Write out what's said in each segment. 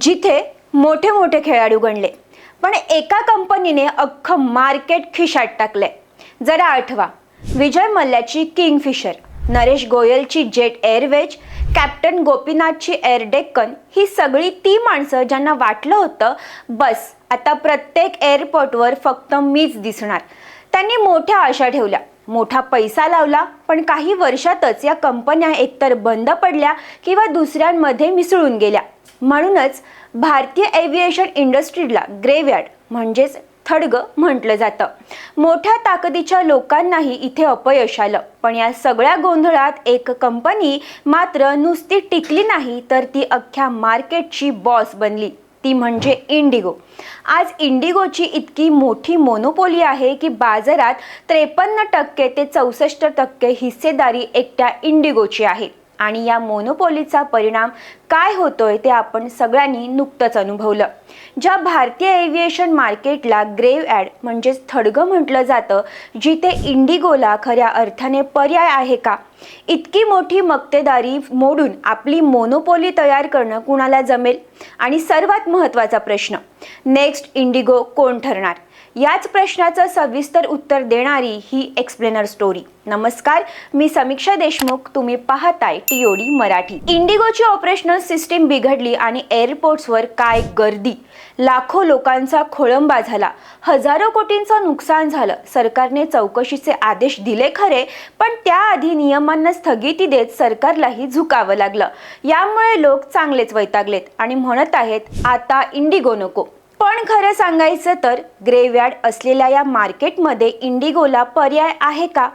जिथे मोठे मोठे खेळाडू गणले. पण एका कंपनीने अख्खं मार्केट खिशात टाकलंय. जरा आठवा. विजय मल्ल्याची किंगफिशर नरेश गोयलची जेट एअरवेज कॅप्टन गोपीनाथची एअर डेक्कन ही सगळी ती माणसं ज्यांना वाटलं होतं बस आता प्रत्येक एअरपोर्टवर फक्त मीच दिसणार. त्यांनी मोठ्या आशा ठेवल्या. मोठा पैसा लावला पण काही वर्षातच या कंपन्या एकतर बंद पडल्या किंवा दुसऱ्यांमध्ये मिसळून गेल्या. म्हणूनच भारतीय एव्हिएशन इंडस्ट्रीला ग्रेव्यार्ड म्हणजेच थडग म्हटलं जातं. मोठ्या ताकदीच्या लोकांनाही इथे अपयश आलं पण या सगळ्या गोंधळात एक कंपनी मात्र नुसती टिकली नाही तर ती अख्ख्या मार्केटची बॉस बनली. ती म्हणजे इंडिगो. आज इंडिगोची इतकी मोठी मोनोपोली आहे की बाजारात त्रेपन्न टक्के ते चौसष्ट टक्के हिस्सेदारी एकट्या इंडिगोची आहे. आणि या मोनोपोलीचा परिणाम काय होतोय ते आपण सगळ्यांनी नुकतंच अनुभवलं. ज्या भारतीय एव्हिएशन मार्केटला ग्रेव ॲड म्हणजेच थडगं म्हटलं जातं जिथे इंडिगोला खऱ्या अर्थाने पर्याय आहे का? इतकी मोठी मक्तेदारी मोडून आपली मोनोपोली तयार करणं कुणाला जमेल? आणि सर्वात महत्त्वाचा प्रश्न नेक्स्ट इंडिगो कोण ठरणार? याच प्रश्नाचं सविस्तर उत्तर देणारी ही एक्सप्लेनर स्टोरी नमस्कार मी समीक्षा देशमुख तुम्ही पाहताय टीओडी मराठी. इंडिगोची ऑपरेशनल सिस्टीम बिघडली आणि एअरपोर्ट्सवर काय गर्दी? लाखो लोकांचा खोळंबा झाला. हजारो कोटींचं नुकसान झालं. सरकारने चौकशीचे आदेश दिले खरे पण त्याआधी नियमांना स्थगिती देत सरकारलाही झुकावं लागलं. यामुळे लोक चांगलेच वैतागलेत आणि म्हणत आहेत आता इंडिगो नको. पण खरं सांगायचं तर ग्रेव्यार्ड असलेल्या या मार्केटमध्ये इंडिगोला पर्याय आहे का?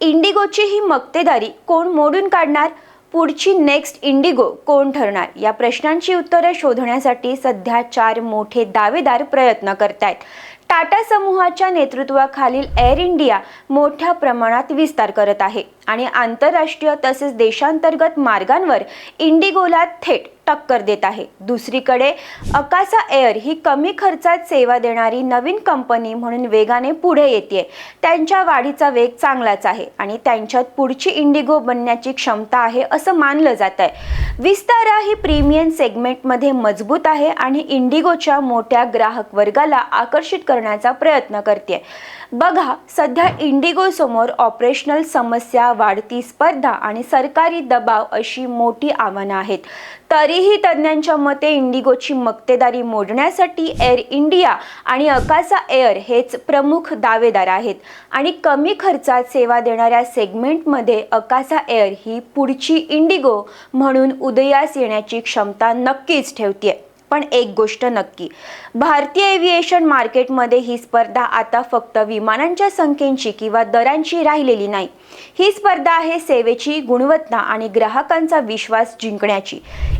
इंडिगोची ही मक्तेदारी कोण मोडून काढणार? पुढची नेक्स्ट इंडिगो कोण ठरणार? या प्रश्नांची उत्तरं शोधण्यासाठी सध्या चार मोठे दावेदार प्रयत्न करतायत. टाटा समूहाच्या नेतृत्वाखालील एअर इंडिया मोठ्या प्रमाणात विस्तार करत आहे आणि आंतरराष्ट्रीय तसेच देशांतर्गत मार्गांवर इंडिगोला थेट टक्कर देत आहे. दुसरीकडे अकासा एअर ही कमी खर्चात सेवा देणारी नवीन कंपनी म्हणून वेगाने पुढे येते त्यांच्या वाढीचा वेग चांगलाच आहे आणि त्यांच्यात पुढची इंडिगो बनण्याची क्षमता आहे असं मानलं जात आहे. विस्तारा ही प्रीमियम सेगमेंटमध्ये मजबूत आहे आणि इंडिगोच्या मोठ्या ग्राहक वर्गाला आकर्षित करण्याचा प्रयत्न करते. बघा सध्या इंडिगो समोर ऑपरेशनल समस्या वाढती स्पर्धा आणि सरकारी दबाव अशी मोठी आव्हानं आहेत. तरीही तज्ज्ञांच्या मते इंडिगोची मक्तेदारी मोडण्यासाठी एअर इंडिया आणि अकासा एअर हेच प्रमुख दावेदार आहेत आणि कमी खर्चात सेवा देणाऱ्या सेगमेंटमध्ये अकासा एअर ही पुढची इंडिगो म्हणून उदयास येण्याची क्षमता नक्कीच ठेवते पण एक गोष्ट नक्की. भारतीय एव्हिएशन मार्केटमध्ये ही स्पर्धा आता फक्त विमानांच्या संख्येची किंवा दरांची राहिलेली नाही. ही स्पर्धा आहे सेवेची गुणवत्ता आणि ग्राहकांचा विश्वास जिंकण्याची.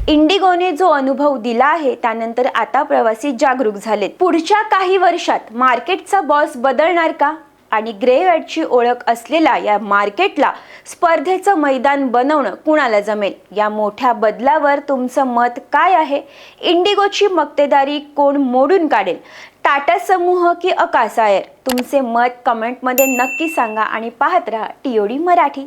इंडिगोने जो अनुभव दिला आहे त्यानंतर आता प्रवासी जागरूक झालेत. पुढच्या काही वर्षात मार्केटचा बॉस बदलणार का? आणि ग्रेवॅटची ओळख असलेल्या या मार्केटला स्पर्धेचं मैदान बनवणं कुणाला जमेल? या मोठ्या बदलावर तुमचं मत काय आहे? इंडिगोची मक्तेदारी कोण मोडून काढेल? टाटा समूह की अकासायर तुमचे मत कमेंटमध्ये नक्की सांगा आणि पाहत राहा टीओडी मराठी.